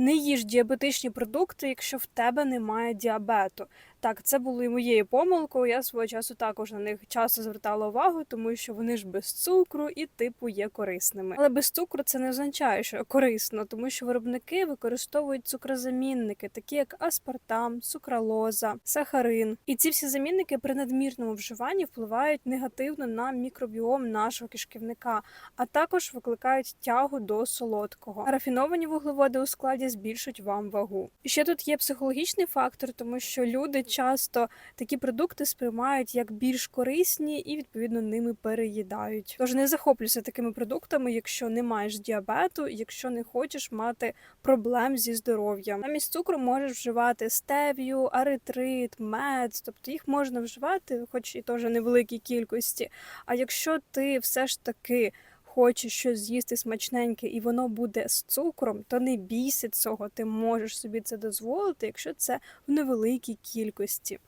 Не їж діабетичні продукти, якщо в тебе немає діабету. Так, це було і моєю помилкою. Я свого часу також на них часто звертала увагу, тому що вони ж без цукру і типу є корисними. Але без цукру це не означає, що корисно, тому що виробники використовують цукрозамінники, такі як аспартам, сукралоза, сахарин. І ці всі замінники при надмірному вживанні впливають негативно на мікробіом нашого кишківника, а також викликають тягу до солодкого. Рафіновані вуглеводи у складі збільшують вам вагу. Ще тут є психологічний фактор, тому що люди часто такі продукти сприймають як більш корисні і відповідно ними переїдають. Тож не захоплюйся такими продуктами, якщо не маєш діабету, якщо не хочеш мати проблем зі здоров'ям. Замість цукру можеш вживати стевію, аритрит, мед, тобто їх можна вживати, хоч і теж невеликій кількості. А якщо ти все ж таки хочеш щось з'їсти смачненьке і воно буде з цукром, то не бійся цього, ти можеш собі це дозволити, якщо це в невеликій кількості.